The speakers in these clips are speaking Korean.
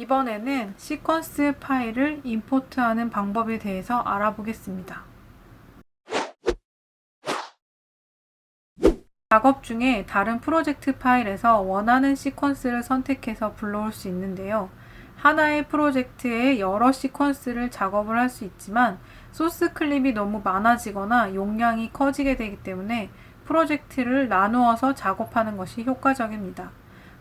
이번에는 시퀀스 파일을 임포트하는 방법에 대해서 알아보겠습니다. 작업 중에 다른 프로젝트 파일에서 원하는 시퀀스를 선택해서 불러올 수 있는데요. 하나의 프로젝트에 여러 시퀀스를 작업을 할 수 있지만 소스 클립이 너무 많아지거나 용량이 커지게 되기 때문에 프로젝트를 나누어서 작업하는 것이 효과적입니다.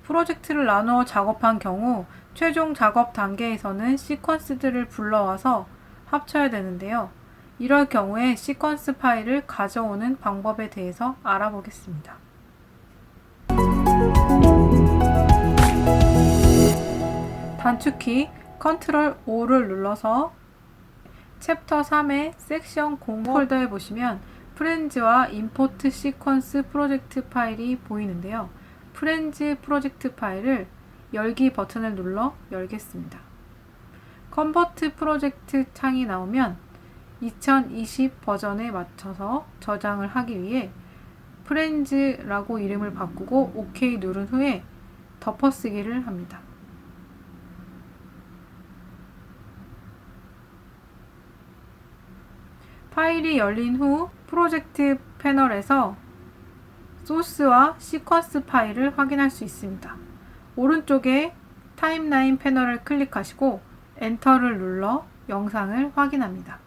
프로젝트를 나누어 작업한 경우 최종 작업 단계에서는 시퀀스들을 불러와서 합쳐야 되는데요. 이럴 경우에 시퀀스 파일을 가져오는 방법에 대해서 알아보겠습니다. 단축키 Ctrl O를 눌러서 챕터 3의 섹션 0 폴더에 보시면 프렌즈와 임포트 시퀀스 프로젝트 파일이 보이는데요. 프렌즈 프로젝트 파일을 열기 버튼을 눌러 열겠습니다. 컨버트 프로젝트 창이 나오면 2020 버전에 맞춰서 저장을 하기 위해 프렌즈라고 이름을 바꾸고 OK 누른 후에 덮어쓰기를 합니다. 파일이 열린 후 프로젝트 패널에서 소스와 시퀀스 파일을 확인할 수 있습니다. 오른쪽에 타임라인 패널을 클릭하시고 엔터를 눌러 영상을 확인합니다.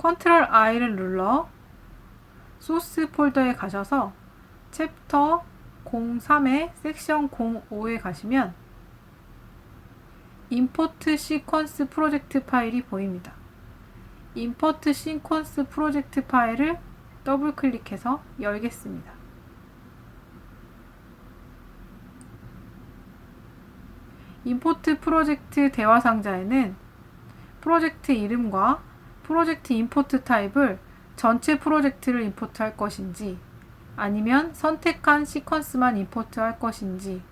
컨트롤 I를 눌러 소스 폴더에 가셔서 챕터 03의 섹션 05에 가시면 임포트 시퀀스 프로젝트 파일이 보입니다. 임포트 시퀀스 프로젝트 파일을 더블 클릭해서 열겠습니다. 임포트 프로젝트 대화 상자에는 프로젝트 이름과 프로젝트 임포트 타입을 전체 프로젝트를 임포트 할 것인지 아니면 선택한 시퀀스만 임포트 할 것인지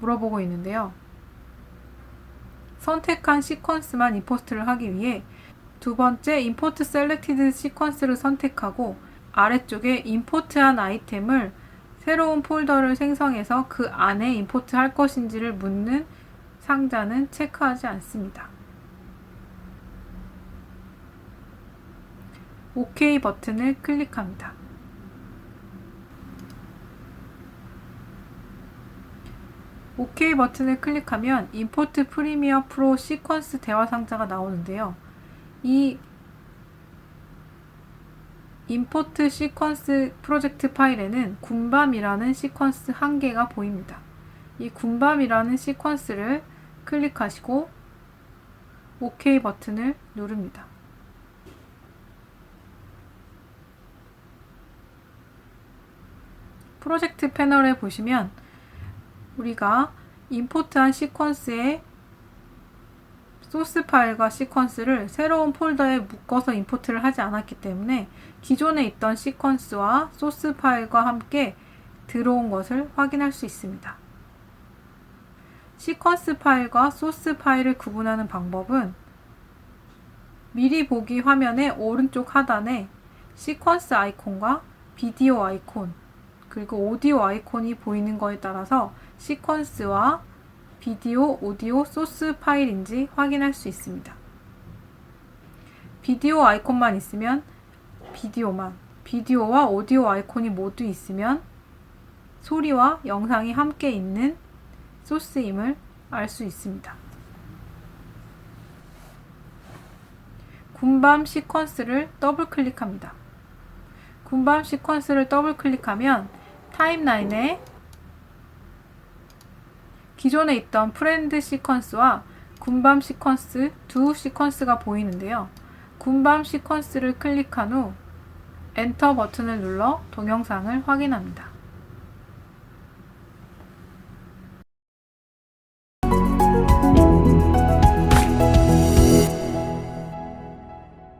물어보고 있는데요. 선택한 시퀀스만 임포트를 하기 위해 두 번째 임포트 셀렉티드 시퀀스를 선택하고 아래쪽에 임포트한 아이템을 새로운 폴더를 생성해서 그 안에 임포트 할 것인지를 묻는 상자는 체크하지 않습니다. OK 버튼을 클릭합니다. OK 버튼을 클릭하면 임포트 프리미어 프로 시퀀스 대화 상자가 나오는데요. 이 임포트 시퀀스 프로젝트 파일에는 군밤이라는 시퀀스 한 개가 보입니다. 이 군밤이라는 시퀀스를 클릭하시고 OK 버튼을 누릅니다. 프로젝트 패널에 보시면 우리가 임포트한 시퀀스의 소스 파일과 시퀀스를 새로운 폴더에 묶어서 임포트를 하지 않았기 때문에 기존에 있던 시퀀스와 소스 파일과 함께 들어온 것을 확인할 수 있습니다. 시퀀스 파일과 소스 파일을 구분하는 방법은 미리 보기 화면의 오른쪽 하단에 시퀀스 아이콘과 비디오 아이콘 그리고 오디오 아이콘이 보이는 거에 따라서 시퀀스와 비디오, 오디오, 소스 파일인지 확인할 수 있습니다. 비디오 아이콘만 있으면 비디오만, 비디오와 오디오 아이콘이 모두 있으면 소리와 영상이 함께 있는 소스임을 알 수 있습니다. 군밤 시퀀스를 더블 클릭합니다. 군밤 시퀀스를 더블 클릭하면 타임라인에 기존에 있던 프렌드 시퀀스와 군밤 시퀀스 두 시퀀스가 보이는데요. 군밤 시퀀스를 클릭한 후 엔터 버튼을 눌러 동영상을 확인합니다.